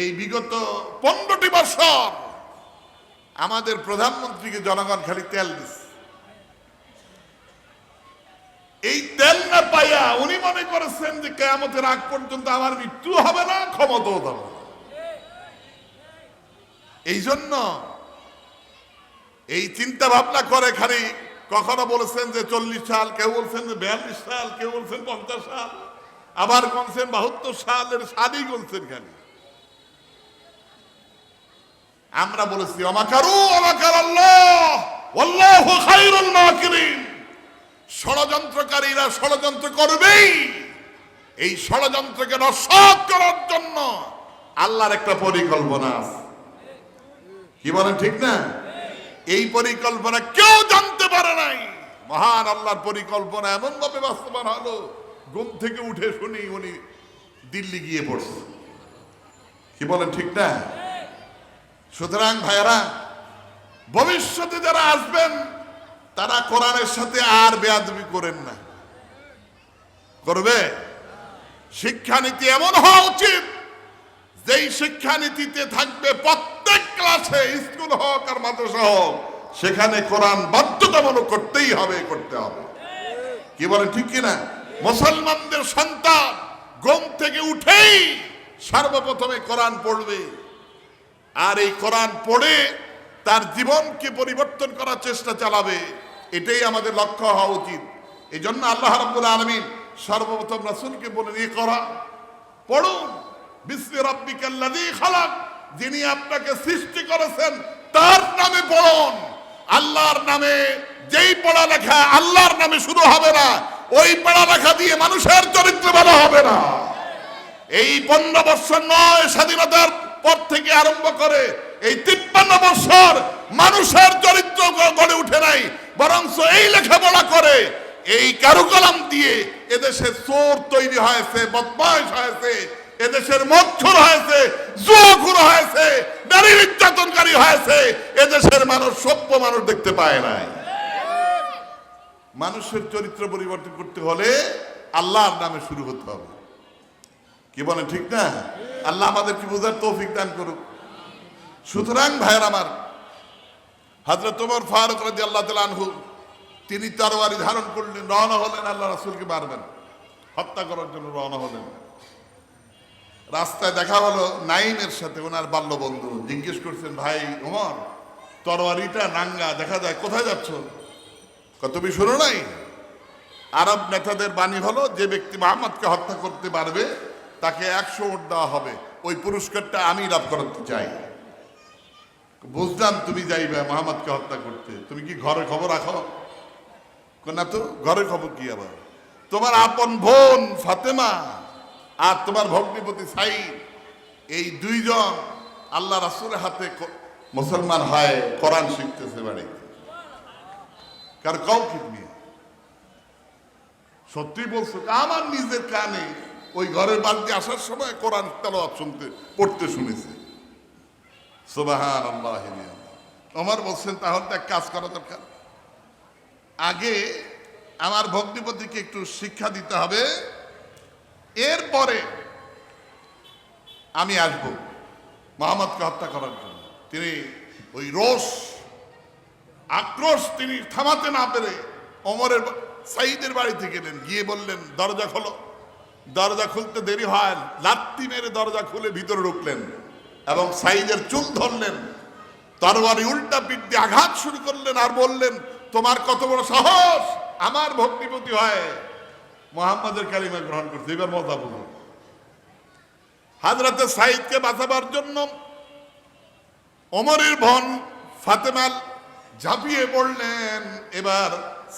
এই বিগত পনেরোটি বছর আমাদের প্রধানমন্ত্রীকে জনগণ খালি তেল দিচ্ছে এই তেল না পাইয়া উনি মনে করেছেন যে কেয়ামতের আগ পর্যন্ত আমার মৃত্যু হবে না, ক্ষমতাও দেব এই জন্য এই চিন্তা ভাবনা করে খালি কখনো বলেছেন যে চল্লিশ সাল, কেউ বলছেন যে বিয়াল্লিশ সাল, কেউ বলছেন পঞ্চাশ সাল, আবার বলছেন বাহাত্তর সালের সালই বলছেন খালি। আমরা বলেছি, অমাকারু, অমাকার আল্লাহ আল্লাহ ষড়যন্ত্রকারীরা ষড়যন্ত্র করবেই। এই ষড়যন্ত্রকে নস্বাত করার জন্য আল্লাহর একটা পরিকল্পনা কি বলেন, ঠিক না? এই পরিকল্পনা কেউ জানতে পারে নাই। মহান আল্লাহর পরিকল্পনা এমন ভাবে বাস্তবায়ন হলো, ঘুম থেকে উঠে শুনি উনি দিল্লি গিয়ে পড়ছে। কি বলেন, ঠিক না? সুতরাং ভাইয়েরা, ভবিষ্যতে যারা আসবেন, তারা কোরআনের সাথে আর বেয়াদবি করেন না। করবে? শিক্ষানীতি এমন হওয়া উচিত, যেই শিক্ষানীতিতে থাকবে প্রত্যেক ক্লাসে স্কুল হোক আর মাদ্রাসা হোক, সেখানে কোরআন বাধ্যতামূলক করতেই হবে, করতে হবে। কি বলেন, ঠিক কিনা? মুসলমানদের সন্তান ঘুম থেকে উঠেই সর্বপ্রথমে কোরআন পড়বে। আর এই কোরআন পড়ে তার জীবনকে পরিবর্তন করার চেষ্টা চালাবে, এটাই আমাদের লক্ষ্য হওয়া উচিত। এই জন্য আল্লাহ রাব্বুল আলমিন সর্বপ্রথম রাসূলকে বলেন এ করা, পড়ুন বিশ্বি রব্বিকাল্লাযী খালাক, যিনি আপনাকে সৃষ্টি করেছেন, তার নামে পড়ুন। আল্লাহর নামে যেই পড়ালেখা আল্লাহর নামে শুরু হবে না, ওই পড়ালেখা দিয়ে মানুষের চরিত্র ভালো হবে না। এই পনেরো বছর নয় স্বাধীনতার পর থেকে আরম্ভ করে এই তিপ্পান্ন বছর মানুষের চরিত্র গড়ে উঠে নাই বরং এই লেখাপড়া করে, এই কারুকলাম দিয়ে এদেশে চোর তৈরি হয়েছে বদমাইশ হয়েছে, এদেশের মচ্ছর হয়েছে জুয়াখুর হয়েছে, নারী নির্যাতনকারী হয়েছে, এদেশের মানুষ সভ্য মানুষ দেখতে পায় নাই। মানুষের চরিত্র পরিবর্তন করতে হলে আল্লাহর নামে শুরু হতে হবে। কি বলে ঠিক না? আল্লাহ আমাদের কি বোঝার তৌফিক দান করুক। সুতরাং ভাইয়ের আমার হাজরত তোমার ফারুক রাজি আল্লাহ আনহু, তিনি তরবারি ধারণ করলেন রওনা হলেন, আল্লাহ রাসুলকে মারবেন। হত্যা করার জন্য রওনা হলেন। রাস্তায় দেখা হলো নাইমের সাথে ওনার বাল্য বন্ধু জিজ্ঞেস করছেন, ভাই ওমর তরবারিটা নাঙ্গা, দেখা যায়, কোথায় যাচ্ছ? তুমি শোনো নাই? আরব নেতাদের বাণী হলো, যে ব্যক্তি মোহাম্মদকে হত্যা করতে পারবে তাকে একশো ওট দেওয়া হবে। ওই পুরস্কারটা আমি লাভ করতে চাই। বুঝলাম তুমি যাইবে, মোহাম্মদকে হত্যা করতে। তুমি কি ঘরে খবর রাখো? না তো ঘরে খবর কি আবার? তোমার আপন বোন ফাতেমা আর তোমার ভগ্নিপতি সাইদ এই দুইজন আল্লাহ রাসুলের হাতে মুসলমান হয়, কোরআন শিখতেছে বাড়িতে। কার কাউকে নিয়ে? সত্যি বলছো, আমার নিজের কানে ওই ঘরের বাড়িতে আসার সময় কোরআন তেলাওয়াত শুনতে, পড়তে শুনেছে। আমার বলছেন, তাহলে তো এক কাজ করা দরকার। আগে আমার ভক্তিপতিকে একটু শিক্ষা দিতে হবে। এরপরে আমি আসব মোহাম্মদকে হত্যা করার জন্য। তিনি ওই রোষ, আক্রোশ তিনি থামাতে না পেরে অমরের সাইদের বাড়িতে গেলেন। গিয়ে বললেন, দরজা খোলো। দরজা খুলতে দেরি হয়, লাত্তি মেরে দরজা খুলে ভিতরে ঢুকলেন এবং সাইজের চুল ধরলেন। তরবারি উল্টা পিঠ দিয়ে আঘাত শুরু করলেন আর বললেন, তোমার কত বড় সাহস? আমার ভক্তিপতি হয় মোহাম্মদের কালিমা গ্রহণ করতে এবার মজা বলুন হাজরাতে সাইদকে বাঁচাবার জন্য অমরের বোন ফাতেমাল ঝাঁপিয়ে পড়লেন। এবার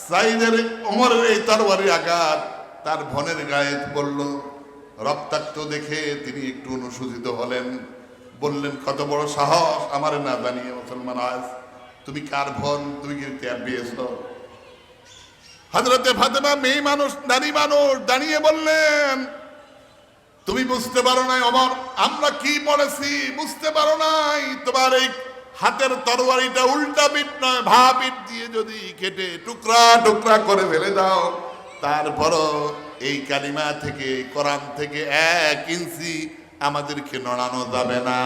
সাইদের অমরের এই তরবারি আঘাত তার বোনের গায়ে পড়ল রক্তাক্ত দেখে তিনি একটু অনুশোচিত হলেন। বললেন, কত বড় সাহস আমার না জানিয়ে মুসলমান আজ। তুমি কার বোন তুমি কি ত্যাগ পেয়েছ হাজরতে ফাতেমা মেয়ে মানুষ, নারী মানুষ দাঁড়িয়ে বললেন, তুমি বুঝতে পারো নাই অমর, আমরা কি পড়েছি? বুঝতে পারো নাই। তোমার এই হাতের তরবারিটা উল্টা পিঠ নয়, ভা পিঠ দিয়ে যদি কেটে টুকরা টুকরা করে ফেলে দাও তারপরও এই কালিমা থেকে, কোরআন থেকে এক ইঞ্চি আমাদেরকে নড়ানো যাবে না।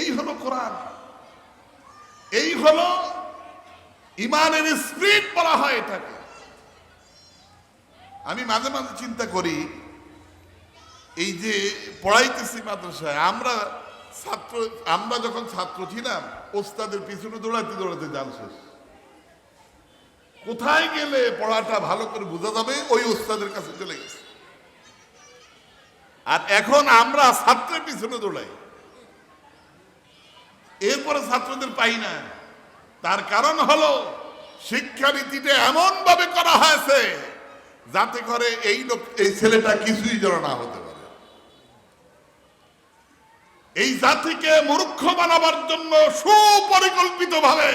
এই হলো কোরআন। এই হলো ইমানের স্পিরিট বলা হয় এটাকে। আমি মাঝে মাঝে চিন্তা করি, এই যে পড়াইতেছি মাদ্রাসায়, আমরা ছাত্র, আমরা যখন ছাত্র ছিলাম, ওস্তাদের পিছনে দৌড়াতে দৌড়াতে জাল শেষ। কোথায় গেলে পড়াটা ভালো করে বোঝা যাবে? ওই ওস্তাদের কাছে চলে গেছে। আর এখন আমরা ছাত্রের পিছনে দৌড়াই। এরপরে ছাত্রদের পাই না। তার কারণ হলো, শিক্ষানীতিটা এমন ভাবে করা হয়েছে যাতে করে এই লোক, এই ছেলেটা কিছুই যেন না হতে পারে। এই জাতিকে মূর্খ বানাবার জন্য সুপরিকল্পিত ভাবে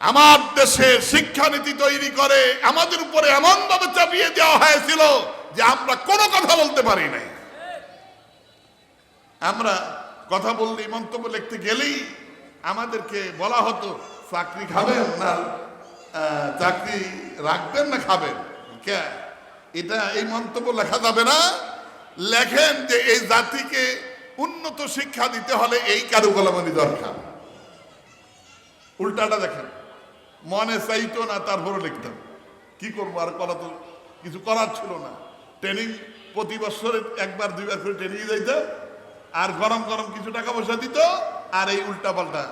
আমার দেশে শিক্ষানীতি তৈরি করে আমাদের উপরে এমন ভাবে চাপিয়ে দেওয়া হয়েছিল যে আমরা কোনো কথা বলতে পারি নাই। আমরা কথা বললেই মন্তব্য লিখতে গেলেই আমাদেরকে বলা হতো, চাকরি খাবেন না চাকরি রাখবেন না, খাবেন। এটা এই মন্তব্য লেখা যাবে না। লেখেন যে এই জাতিকে উন্নত শিক্ষা দিতে হলে এই কারুকলামনি দরকার। উল্টাটা দেখেন। মনে চাইতো না তারপরে লিখতাম। কি করব? আর করা তো কিছু করার ছিল না। ট্রেনিং প্রতি বছরে একবার, দুইবার করে ট্রেনিং যাইতে, আর গরম গরম কিছু টাকা পয়সা দিত, আর এই উল্টা পাল্টা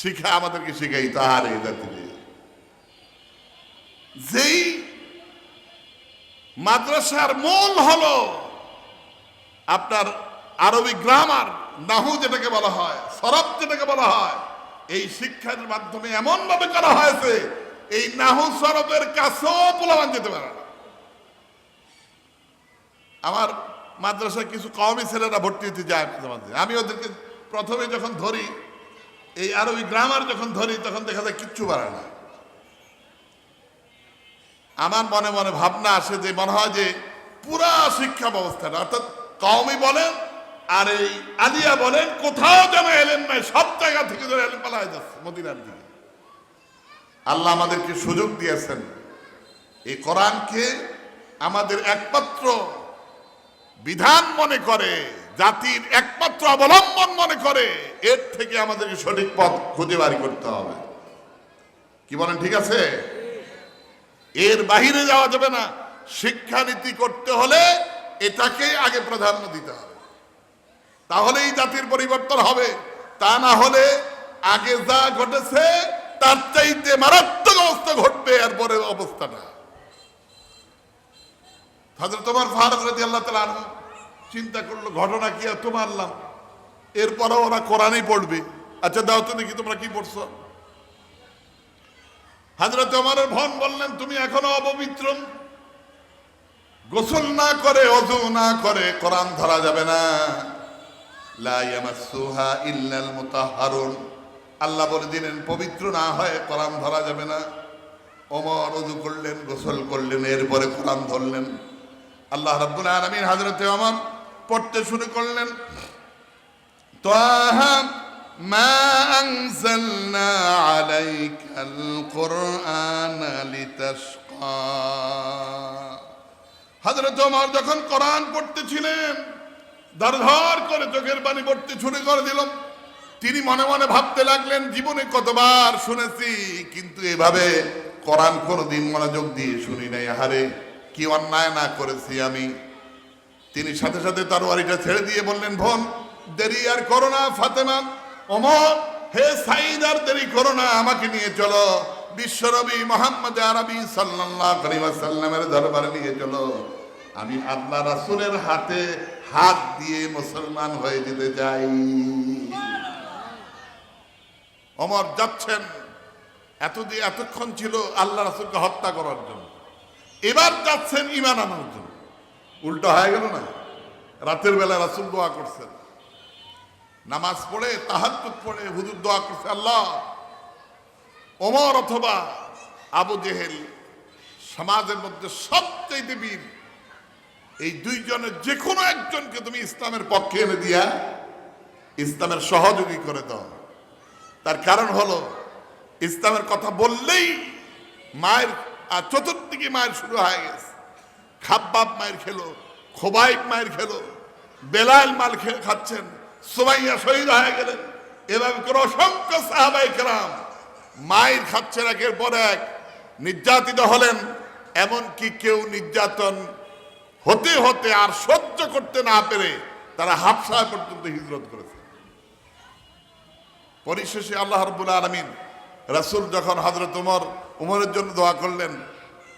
শিখা আমাদেরকে শিখাইতো আর এই জাতিকে যেই মাদ্রাসার মূল হলো আপনার আরবি গ্রামার নাহু যেটাকে বলা হয় সরব যেটাকে বলা হয় এই শিক্ষার মাধ্যমে এমন ভাবে করা হয়েছে, এই নাহু সরবের কাছেও পোলাবান যেতে পারে না। আমার মাদ্রাসায় কিছু কমই ছেলেরা ভর্তি হতে যায় আমি ওদেরকে প্রথমে যখন ধরি, এই আরবি গ্রামার যখন ধরি, তখন দেখা যায় কিচ্ছু পারে না। আমার মনে মনে ভাবনা আসে যে, মনে হয় যে পুরা শিক্ষা ব্যবস্থাটা, অর্থাৎ কওমি বলেন আর এই আলিয়া বলেন, কোথাও যেন এলেন নাই, সব জায়গা থেকে যেন এলেন পালা যাচ্ছে মদিনার দিকে। আল্লাহ আমাদেরকে সুযোগ দিয়েছেন। এই কোরআনকে আমাদের একমাত্র বিধান মনে করে, জাতির একমাত্র অবলম্বন মনে করে, এর থেকে আমাদেরকে সঠিক পথ খুঁজে বাড়ি করতে হবে। কি বলেন, ঠিক আছে? এর বাহিরে যাওয়া যাবে না। শিক্ষানীতি করতে হলে এটাকে আগে প্রাধান্য দিতে হবে। তাহলেই জাতির পরিবর্তন হবে। তা না হলে আগে যা ঘটেছে, তার চাইতে মারাত্মক অবস্থা ঘটবে, এরপরে অবস্থাটা। হজরত তোমার ফারুক রাজি আল্লাহ তালা চিন্তা করল, ঘটনা কি এত মারলাম? এরপরে ওরা কোরআনই পড়বে। আচ্ছা দাও তো দেখি তোমরা কি পড়ছো? হাজরত ওমরের ভন বললেন, তুমি এখনও অপবিত্র। গোসল না করে অজু না করে কোরআন ধরা যাবে না। লা ইয়ামাসসুহা ইল্লাল মুতাহহারুন আল্লাহ বলে দিলেন পবিত্র না হয় কোরআন ধরা যাবে না ওমর অজু করলেন গোসল করলেন এরপরে কোরআন ধরলেন আল্লাহ রাব্বুল আলামিন হযরতে ওমর পড়তে শুরু করলেন طه ما أنزلنا عليك القرآن لتشقى হযরত ওমর যখন কোরআন পড়তেছিলেন ধর ধর করে চোখের পানি পড়তে শুরু করে দিল তিনি মনে মনে ভাবতে লাগলেন, জীবনে কতবার শুনেছি, কিন্তু এভাবে কোরআন কোনোদিন মনোযোগ দিয়ে শুনি নাই। হারে কি অন্যায় না করেছি আমি? তিনি সাথে সাথে তার ওয়ারিটা ছেড়ে দিয়ে বললেন, বোন, দেরি আর করো না, ফাতেমা। ওমর, হে সাইদ আর দেরি করো না, আমাকে নিয়ে চলো। বিশ্বনবী মোহাম্মদ আরবি সাল্লাল্লাহু আলাইহি ওয়াসাল্লামের দরবারে নিয়ে চলো। আমি আল্লাহ রাসূলের হাতে হাত দিয়ে মুসলমান হয়ে যেতে চাই। অমর যাচ্ছেন। এতদিন এতক্ষণ ছিল আল্লাহ রাসূলকে হত্যা করার জন্য। এবার যাচ্ছেন ইমান আনার জন্য। উল্টো হয়ে গেল না? রাতের বেলা রাসুল দোয়া করছেন। নামাজ পড়ে, তাহাজ্জুদ পড়ে, হুজুর দোয়া করছে, আল্লাহ, ওমর অথবা আবু জেহেল সমাজের মধ্যে সবচেয়ে বীর এই দুইজনের যে কোনো একজনকে তুমি ইসলামের পক্ষে এনে দিয়া ইসলামের সহযোগী করে দাও। তার কারণ হলো, ইসলামের কথা বললেই মায়ের, আর চতুর্দিকে মায়ের শুরু হয়ে গেছে। খাব্বাব মায়ের খেলো, খোবাইব মায়ের খেলো বেলাল মাল খেয়ে খাচ্ছেন, সুমাইয়া শহীদ হয়ে গেলেন। এভাবে করে অসংখ্য সাহাবাই কেরাম মায়ের খাচ্ছেন একের পর এক। নির্যাতিত হলেন, এমনকি কেউ নির্যাতন হতে হতে আর সহ্য করতে না পেরে তারা হাফসা পর্যন্ত হিজরত করেছে। পরিশেষে আল্লাহ রব্বুল আলমিন রাসূল যখন হজরত উমর উমরের জন্য দোয়া করলেন,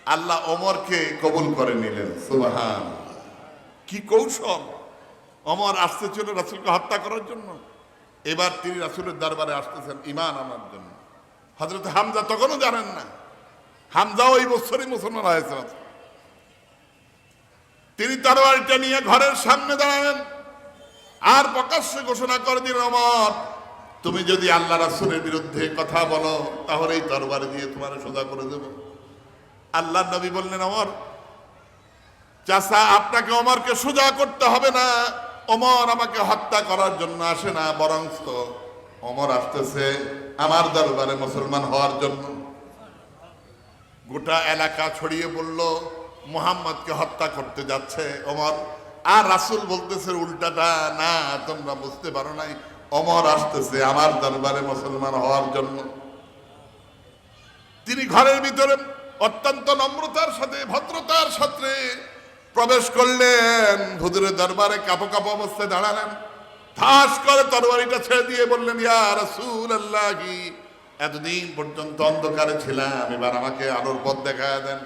আল্লাহ ওমরকে কবুল করে নিলেন। সুবাহান কি কৌশল? অমর আসতে ছিল রাসূলকে হত্যা করার জন্য। এবার তিনি রাসূলের দরবারে আসতেছেন ইমান আনার জন্য। হজরত হামজা তখনও জানেন না। হামজা ওই বছরই মুসলমান হয়েছে। তিনি তরবারিটা নিয়ে ঘরের সামনে দাঁড়ালেন। আর প্রকাশ্যে ঘোষণা করে দিন অমর তুমি যদি আল্লাহ রাসূলের বিরুদ্ধে কথা বলো তাহলে এই তরবারি দিয়ে তোমার সোজা করে দেব। আল্লাহ নবী বললেন অমর চাষা আপনাকে অমরকে সোজা করতে হবে না। অমর আমাকে হত্যা করার জন্য আসে না বরং অমর আসতেছে আমার দরবারে মুসলমান হওয়ার জন্য। গোটা এলাকা ছড়িয়ে পড়ল। মুহাম্মদকে হত্যা করতে যাচ্ছে অমর আর রাসূল বলতেছে, উল্টাটা না, তোমরা বুঝতে পারো নাই অমর আসতেছে আমার দরবারে মুসলমান হওয়ার জন্য। তিনি ঘরের ভিতরে অত্যন্ত নম্রতার সাথে, ভদ্রতার সাথে প্রবেশ করলেন। হুজুরের দরবারে কাপো কাপো অবস্থায় দাঁড়ালেন। ঠাস করে তরবারিটা ছেড়ে দিয়ে বললেন, ইয়া রাসূল আল্লাহি এতদিন পর্যন্ত অন্ধকারে ছিলাম, এবার আমাকে আলোর পথ দেখায় দেন।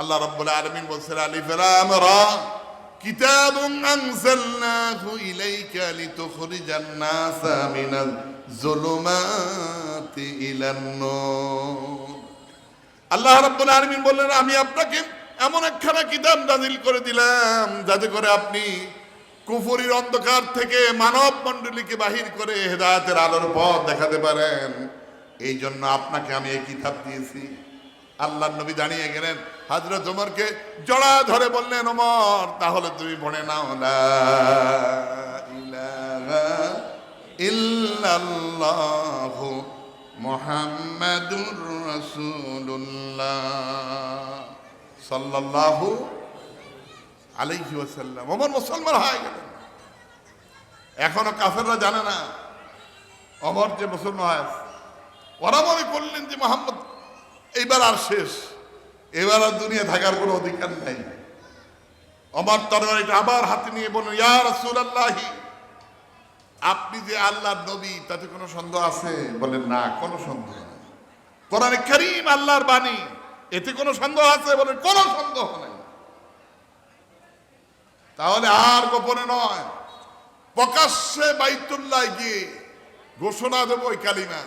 আল্লাহ রাব্বুল আলামিন বলছেন, আলিফ লাম রা। কিতাবুন আনজালনাহু ইলাইকা লিতুখরিজান নাসা মিনাজ যুলুমাতি ইলান নূর। আল্লাহ রাব্বুল আলামিন বললেন, আমি আপনাকে এমন একখানা কিতাব নাজিল করে দিলাম, যাতে করে আপনি কুফরির অন্ধকার থেকে মানব মণ্ডলীকে বাহির করে হেদায়েতের আলোর পথ দেখাতে পারেন। এই জন্য আপনাকে আমি এই কিতাব দিয়েছি। আল্লাহ নবী দাঁড়িয়ে গেলেন, হজরত ওমরকে জড়া ধরে বললেন, ওমর, তাহলে তুমি পড়ে নাও ইল্লাল্লাহু মুহাম্মাদুর রাসূলুল্লাহ সাল্লাল্লাহু আলাইহি ওয়াসাল্লাম। ওমর মুসলমান হয়ে গেলেন। এখনও কাফেররা জানে না অমর যে মুসলমান হয়। ওরা মনে করলেন যে মোহাম্মদ এইবার আর শেষ। এবার আর দুনিয়া থাকার কোনো অধিকার নাই। অমর তরবারিটা আবার হাতে নিয়ে বললেন, ইয়া রাসূলুল্লাহি, আপনি যে আল্লাহর নবী, তাতে কোনো সন্দেহ আছে? বলেন না, কোনো সন্দেহ নেই। কোরআনে করিম আল্লাহর বাণী, এতে কোনো সন্দেহ আছে? বলেন কোনো সন্দেহ নেই। তাহলে আর গোপনে নয়, প্রকাশ্যে বাইতুল্লাহ গিয়ে ঘোষণা দেবো ওই কালিমা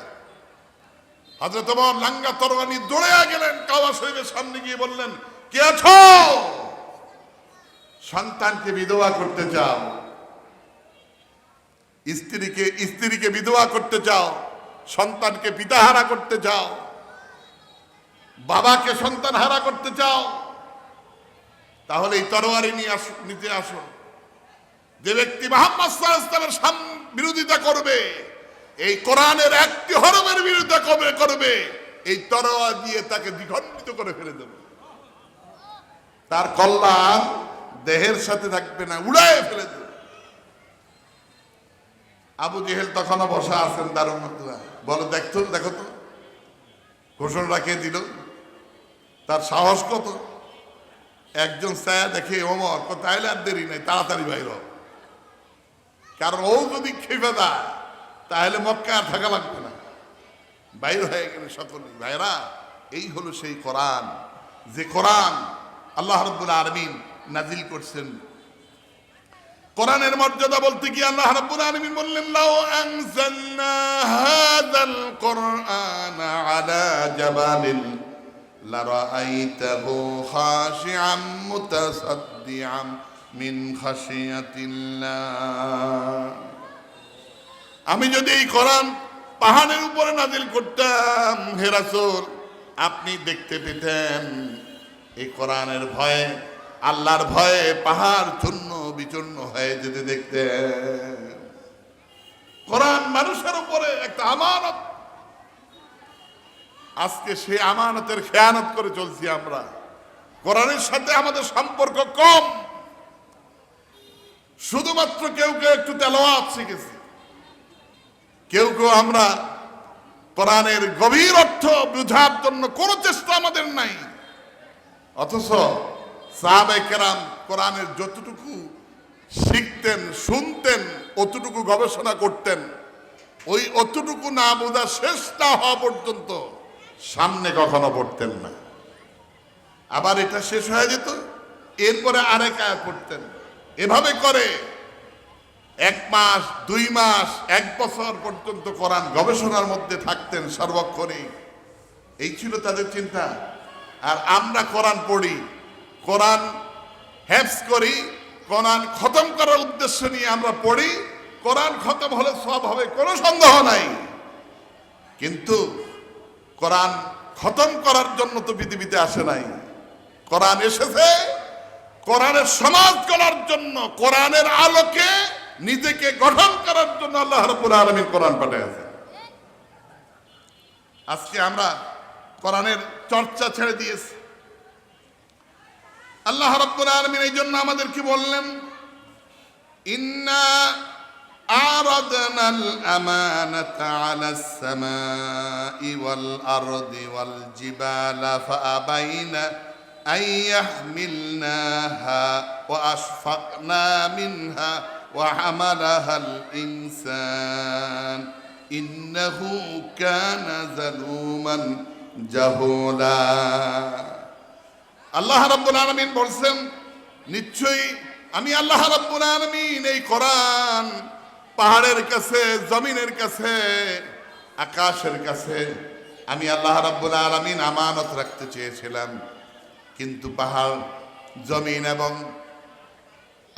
হাজরত ওমর লাঙ্গা তরবানি দৌড়ে গেলেন কাওয়া শরীফের সামনে গিয়ে বললেন, কে আছো? সন্তানকে বিধবা করতে চাও। স্ত্রীকে স্ত্রীকে বিধবা করতে চাও। সন্তানকে পিতাহারা করতে চাও। বাবাকে সন্তান হারা করতে চাও। তাহলে এই তরোয়ারি নিয়ে আসো, নিতে আসো যে ব্যক্তি মোহাম্মদ বিরোধিতা করবে এই কোরআনের একটি হরমের বিরোধিতা কবে করবে, এই তরোয়া দিয়ে তাকে দ্বিখণ্ডিত করে ফেলে দেবে। তার কল্যাণ দেহের সাথে থাকবে না, উড়ায় ফেলে দেবে। আবু জেহেল তখনও বসা আছেন দারুণ বলো দেখতো দেখো তো ঘোষণা কে দিল? তার সাহস কত? একজন ছায়া দেখে, ওমর তাইলে আর দেরি নেই, তাড়াতাড়ি বাইর। কারণ ও যদি খেপে দেয় তাহলে মক্কা আর থাকা লাগবে না। বাইর হয়ে গেলে সকলে ভাইরা এই হলো সেই কোরআন। যে কোরআন আল্লাহ রব্বুল আলমিন নাজিল করছেন। কোরআনের মর্যাদা বলতে গিয়ে আল্লাহ রাব্বুল আলামিন বললেন, লাউ আনজালনা হাযাল কুরআন আলা জাবালিন, লারাআইতাহু খাশিআম মুতাসাদ্দিআম মিন খাশিয়াতিল্লাহ। আমি যদি এই কোরআন পাহাড়ের উপরে নাজিল করতাম, হে রাসূল, আপনি দেখতে পেতেন এই কোরআনের ভয়ে, আল্লাহর ভয়ে পাহাড় চূর্ণ বিচূর্ণ হয়ে যেতে দেখতে কোরআন মানুষের উপরে একটা আমানত। আজকে সেই আমানতের খেয়ানত করে চলছি আমরা। কোরআনের সাথে আমাদের সম্পর্ক কম। শুধুমাত্র কেউ কেউ একটু তেলাওয়াত শিখেছি। কেউ কেউ আমরা কোরআনের গভীর অর্থ বুঝার জন্য কোনো চেষ্টা আমাদের নাই। অথচ সাহাবাই কেরাম কোরআনের যতটুকু শিখতেন, শুনতেন, অতটুকু গবেষণা করতেন, ওই অতটুকু না বোঝা শেষ না হওয়া পর্যন্ত সামনে কখনো পড়তেন না। আবার এটা শেষ হয়ে যেত, এরপরে আরেক আয়াত পড়তেন। এভাবে করে এক মাস, দুই মাস, এক বছর পর্যন্ত কোরআন গবেষণার মধ্যে থাকতেন সর্বক্ষণই এই ছিল তাদের চিন্তা। আর আমরা কোরআন পড়ি, কোরআন হ্যাপস করি, কোরআন খতম করার উদ্দেশ্য নিয়ে আমরা পড়ি, কোরআন খতম হলে সব হবে, কোনো সন্দেহ নাই। কিন্তু কোরআন খতম করার জন্য তো পৃথিবীতে আসে নাই। কোরআন এসেছে, কোরআনের সমাজ করার জন্য, কোরআনের আলোকে নিজেকে গঠন করার জন্য আল্লাহ রাব্বুল আলামিন কোরআন পাঠিয়েছে আজকে আমরা কোরআনের চর্চা ছেড়ে দিয়েছি আল্লাহ রাব্বুল আলামিন এই জন্য আমাদের কি বললেন ইন্না أعرضنا الأمانة على السماء والأرض والجبال فأبين أن يحملناها وأشفقنا منها وحملها الإنسان إنه كان ظلوما جهولا আল্লাহ রাব্বুল আলামিন বলছেন নিশ্চয়ই আমি আল্লাহ রাব্বুল আলামিন এই কোরআন পাহাড়ের কাছে জমিনের কাছে আকাশের কাছে আমি আল্লাহ রাব্বুল আলামিন আমানত রাখতে চেয়েছিলাম কিন্তু পাহাড় জমিন এবং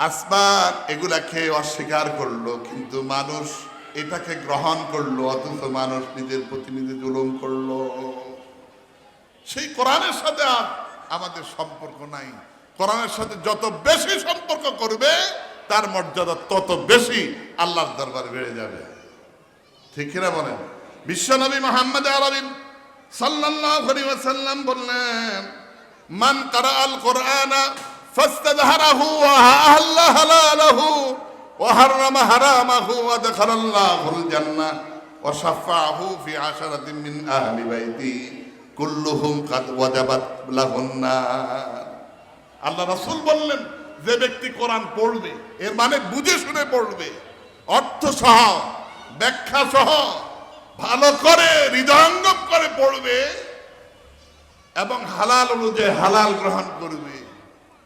আসমান এগুলাকে অস্বীকার করল, কিন্তু মানুষ এটাকে গ্রহণ করল, অথচ মানুষ নিজের প্রতিনিধি জুলুম করল। সেই কোরআনের সাথে আর আমাদের সম্পর্ক নাই। কোরআনের সাথে যত বেশি সম্পর্ক করবে, তার মর্যাদা তত বেশি আল্লাহর দরবারে বেড়ে যাবে। ঠিক কিনা বলেন? বিশ্বনবী মোহাম্মদ আলাইহি ওয়াসাল্লাম বললেন, মান কারা আল কোরআন হালালাহু ওয়া হাররামা হারামাহু ওয়া দাখালাল্লাহুল জান্নাহ ওয়া শাফাআহু ফি আশারাতিন মিন আহলি বাইতি কুল্লুহুম কাদ ওয়াজাবাত লাহুন নার। আল্লাহ রাসূল বললেন, যে ব্যক্তি কোরআন পড়বে, এর মানে বুঝে শুনে পড়বে। অর্থ সহ, ব্যাখ্যা সহ, ভালো করে, হৃদয়ঙ্গম করে পড়বে এবং হালাল অনুযায়ী হালাল গ্রহণ করবে।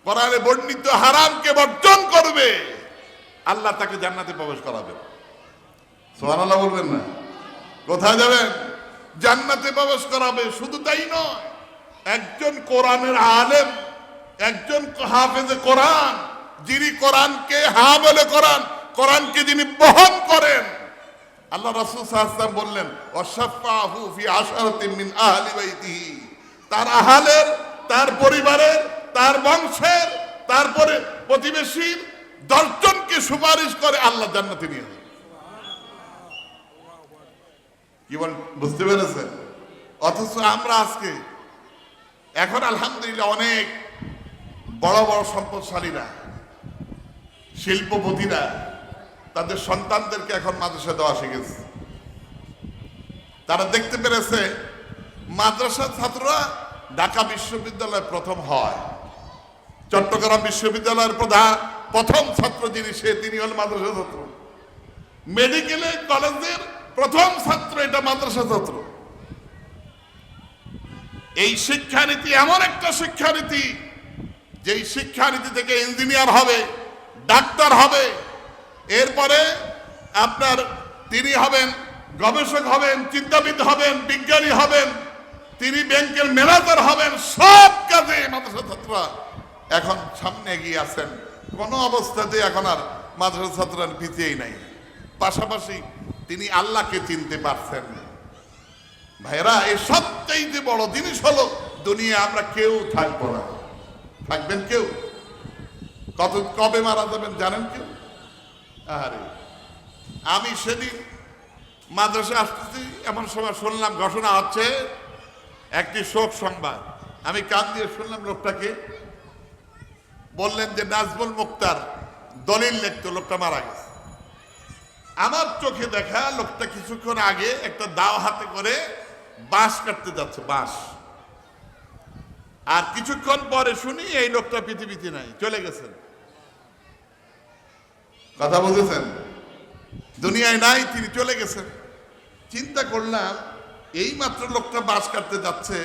কোরআনে বর্ণিত হারামকে বর্জন করবে। আল্লাহ তাকে জান্নাতে প্রবেশ করাবে সোহানাল্লাহ বলবেন না? কোথায় যাবেন? জান্নাতে প্রবেশ করাবে, শুধু তাই নয়, একজন কোরআনের আলেম, একজন হাফেজে কোরআন, যিনি কোরআনকে হা বলে কোরআন কোরআনকে যিনি বহন করেন, আল্লাহ রাসূল সাল্লাল্লাহু বললেন ওয়াশাফাহু ফি আশারাতিন মিন আহলি বাইতিহি। তার আহালের, তার পরিবারের তার বংশের, তারপরে প্রতিবেশীর দশজনকে সুপারিশ করে আল্লাহ জান্নাতে নিয়ে যায়। কি বল, বুঝতে পেরেছেন? অথচ আমরা আজকে, এখন আলহামদুলিল্লাহ অনেক বড় বড় সম্পদশালীরা, শিল্পপতিরা, তাদের সন্তানদেরকে এখন মাদ্রাসা দেওয়া শিখেছে। তারা দেখতে পেরেছে, মাদ্রাসার ছাত্ররা ঢাকা বিশ্ববিদ্যালয়ে প্রথম হয়। চট্টগ্রাম বিশ্ববিদ্যালয়ের প্রধান, প্রথম ছাত্র যিনি সে, তিনি হল মাদ্রাসা ছাত্র। মেডিকেলে কলেজের প্রথম ছাত্র এটা মাদ্রাসা ছাত্র। এই শিক্ষানীতি এমন একটা শিক্ষানীতি, যেই শিক্ষানীতি থেকে ইঞ্জিনিয়ার হবে, ডাক্তার হবে, এরপরে আপনার তিনি হবেন, গবেষক হবেন, চিন্তাবিদ হবেন, বিজ্ঞানী হবেন, তিনি ব্যাংকের ম্যানেজার হবেন, সব কাজে মাদ্রাসা ছাত্ররা। এখন সামনে এগিয়ে আছেন। কোনো অবস্থাতে এখন আর মাদ্রাসা ছাত্ররা পিছিয়েই নাই। পাশাপাশি তিনি আল্লাহকে চিনতে পারছেন। ভাইরা এই সবচাইতে বড় জিনিস হলো, দুনিয়া আমরা কেউ থাকব না। থাকবেন কেউ? কত, কবে মারা যাবেন জানেন কেউ? আরে আমি সেদিন মাদ্রাসা আসতেছি, এমন সময় শুনলাম, ঘোষণা হচ্ছে, একটি শোক সংবাদ। আমি কান দিয়ে শুনলাম লোকটাকে বললেন যে, নাজমুল মুক্তার দলিল লিখতো লোকটা মারা গেছে। আমার চোখে দেখা লোকটা কিছুক্ষণ আগে একটা দাও হাতে করে বাঁশ কাটতে যাচ্ছে, বাঁশ। আর কিছুক্ষণ পরে শুনি এই লোকটা পৃথিবীতে নাই, চলে গেছেন। কথা বুঝেছেন দুনিয়ায় নাই, তিনি চলে গেছেন। চিন্তা করলাম, এই মাত্র লোকটা বাস কাটতে যাচ্ছে,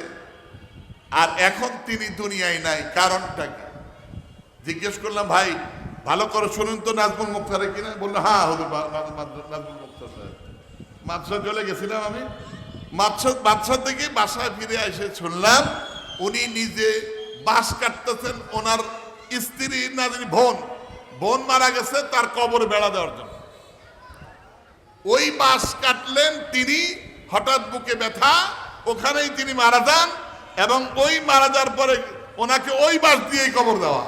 আর এখন তিনি দুনিয়ায় নাই, কারণটা কি? জিজ্ঞেস করলাম, ভাই, ভালো করে শুনুন তো নাজমুল মুক্তারে কিনা? বলল হ্যাঁ হুজুর নাজমুল মুক্তার মাদ্রাসা চলে গেছিলাম আমি। মাদ্রাসা মাদ্রাসা থেকে বাসায় ফিরে এসে শুনলাম, উনি নিজে বাস কাটতেছেন ওনার স্ত্রী না যিনি বোন। বোন মারা গেছে তার কবরে বেড়া দেওয়ার জন্য। ওই বাস কাটলেন তিনি, হঠাৎ বুকে ব্যথা, ওখানেই তিনি মারা যান এবং ওই মারা যাওয়ার পরে ওনাকে ওই বাস দিয়েই কবর দেওয়া